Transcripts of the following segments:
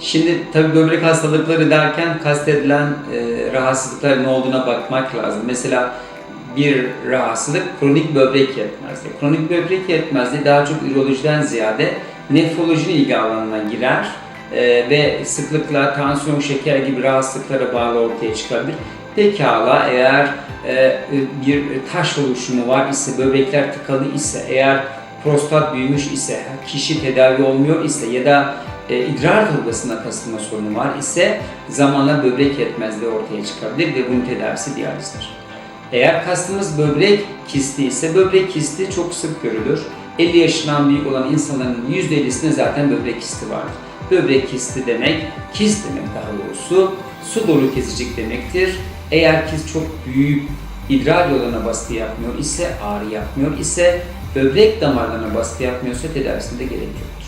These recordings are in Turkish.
Şimdi tabii böbrek hastalıkları derken kastedilen e, rahatsızlıkların ne olduğuna bakmak lazım. Mesela bir rahatsızlık kronik böbrek yetmezliği. Kronik böbrek yetmezliği daha çok ürolojiden ziyade nefrolojinin ilgi alanına girer e, ve sıklıkla tansiyon, şeker gibi rahatsızlıklara bağlı ortaya çıkabilir. Pekala eğer e, bir taş oluşumu var ise, böbrekler tıkalı ise, eğer prostat büyümüş ise, kişi tedavi olmuyor ise ya da e, idrar torbasına kasılma sorunu var ise zamanla böbrek yetmezliği ortaya çıkabilir ve bunun tedavisi diyalizdir. Eğer kastımız böbrek kisti ise böbrek kisti çok sık görülür. 50 yaşından büyük olan insanların %50'sinde zaten böbrek kisti vardır. Böbrek kisti demek, kist demek daha doğrusu, su dolu kesicik demektir. Eğer kist çok büyük idrar yoluna baskı yapmıyor ise, ağrı yapmıyor ise, böbrek damarlarına baskı yapmıyorsa tedavisinde gerek yoktur.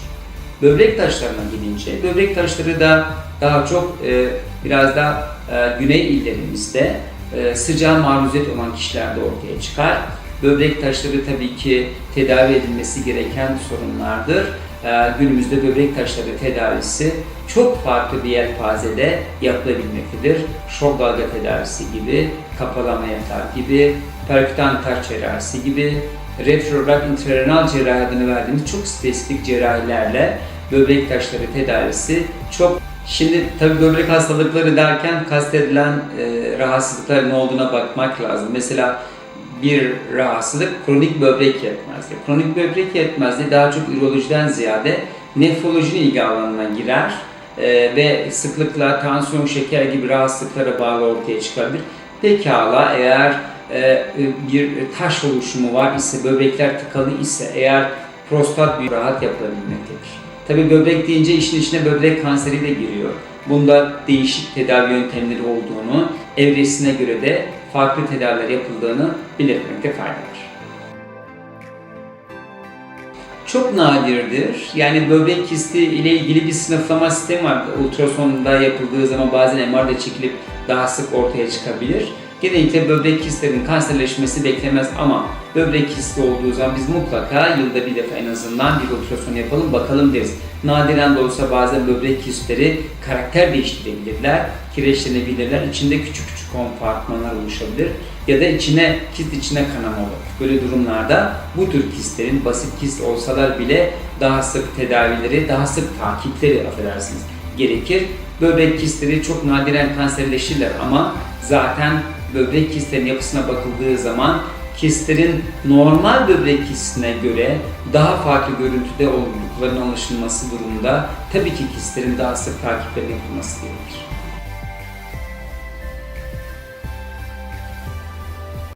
Böbrek taşlarına gidince, böbrek taşları da daha çok e, biraz da e, güney illerimizde e, sıcağa maruziyet olan kişilerde ortaya çıkar. Böbrek taşları tabii ki tedavi edilmesi gereken sorunlardır. E, günümüzde böbrek taşları tedavisi çok farklı bir yelpazede yapılabilmektedir. Şok dalga tedavisi gibi, kapalama yatar gibi, perkütan taş cerrahisi gibi, retrograd intrarenal cerrahi adını verdiğimiz çok spesifik cerrahilerle böbrek taşları tedavisi çok Şimdi tabii böbrek hastalıkları derken kastedilen e, rahatsızlıkların ne olduğuna bakmak lazım. Mesela bir rahatsızlık kronik böbrek yetmezliği. Kronik böbrek yetmezliği daha çok ürolojiden ziyade nefrolojinin ilgi alanına girer e, ve sıklıkla tansiyon, şeker gibi rahatsızlıklara bağlı ortaya çıkabilir. Pekala eğer bir taş oluşumu var ise, böbrekler tıkalı ise, eğer prostat bir rahat yapılabilmektedir. Tabi böbrek deyince işin içine böbrek kanseri de giriyor. Bunda değişik tedavi yöntemleri olduğunu, evresine göre de farklı tedaviler yapıldığını belirtmekte fayda var. Çok nadirdir. Yani böbrek kisti ile ilgili bir sınıflama sistemi var. Ultrasonda yapıldığı zaman bazen MR'da çekilip daha sık ortaya çıkabilir. Genellikle böbrek kistlerinin kanserleşmesi beklemez ama böbrek kisti olduğu zaman biz mutlaka yılda bir defa en azından bir ultrason yapalım bakalım deriz. Nadiren de olsa bazen böbrek kistleri karakter değiştirebilirler, kireçlenebilirler, içinde küçük küçük kompartmanlar oluşabilir ya da içine kist içine kanama olur. Böyle durumlarda bu tür kistlerin basit kist olsalar bile daha sık tedavileri, daha sık takipleri affedersiniz gerekir. Böbrek kistleri çok nadiren kanserleşirler ama zaten böbrek kistlerin yapısına bakıldığı zaman kistlerin normal böbrek kistine göre daha farklı görüntüde olduklarının anlaşılması durumunda tabii ki kistlerin daha sık takiplerine yapılması gerekir.